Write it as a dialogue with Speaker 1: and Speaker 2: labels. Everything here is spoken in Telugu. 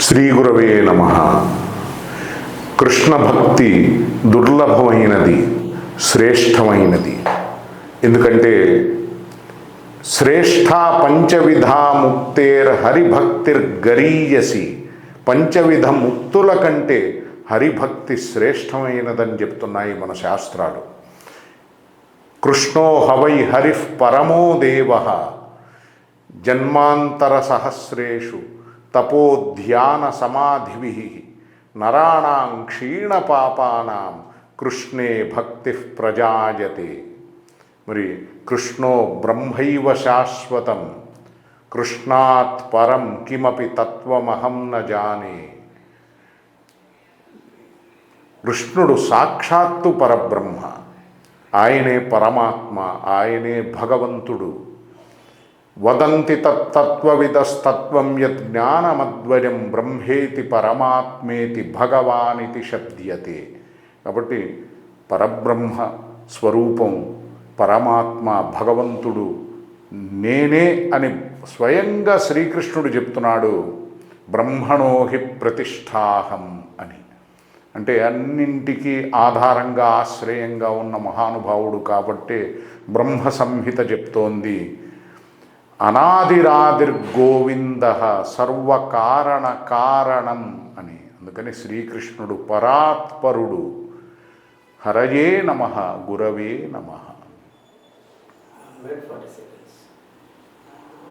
Speaker 1: శ్రీ గురవే నమ. కృష్ణ భక్తి దుర్లభమైనది శ్రేష్టమైనది. ఎందుకంటే శ్రేష్ఠ పంచవిధా ముక్తేర్ హరిభక్తిర్గరీయసి పంచవిధ ముక్తుల కంటే హరిభక్తి శ్రేష్టమైనదని చెప్తున్నాయి మన శాస్త్రాలు. కృష్ణో హవై హరిః పరమో దేవ. జన్మాంతర సహస్రేషు తపోధ్యాన సమాధిభి నరాణాం క్షీణపాపానాం కృష్ణే భక్తి ప్రజాయతే. మరి కృష్ణో బ్రహ్మైవ శాశ్వతం కృష్ణాత్ పరం కిమపి తత్వమహం న జానే. కృష్ణుడు సాక్షాత్తు పరబ్రహ్మ ఆయనే పరమాత్మ ఆయనే భగవంతుడు. వదంతి తత్తత్వవిదస్తత్వం యత్ జ్ఞానమద్వయం బ్రహ్మేతి పరమాత్మేతి భగవానితి శబ్ద్యతే కాబట్టి పరబ్రహ్మ స్వరూపం పరమాత్మ భగవంతుడు నేనే అని స్వయంగా శ్రీకృష్ణుడు చెప్తున్నాడు బ్రహ్మణోహి ప్రతిష్టాహం అని. అంటే అన్నింటికీ ఆధారంగా ఆశ్రయంగా ఉన్న మహానుభావుడు కాబట్టే బ్రహ్మ సంహిత చెప్తోంది. అనాదిరాదిర్గోవింద సర్వకారణ కారణం అని. అందుకని శ్రీకృష్ణుడు పరాత్పరుడు. హరయే నమ గురవే నమ.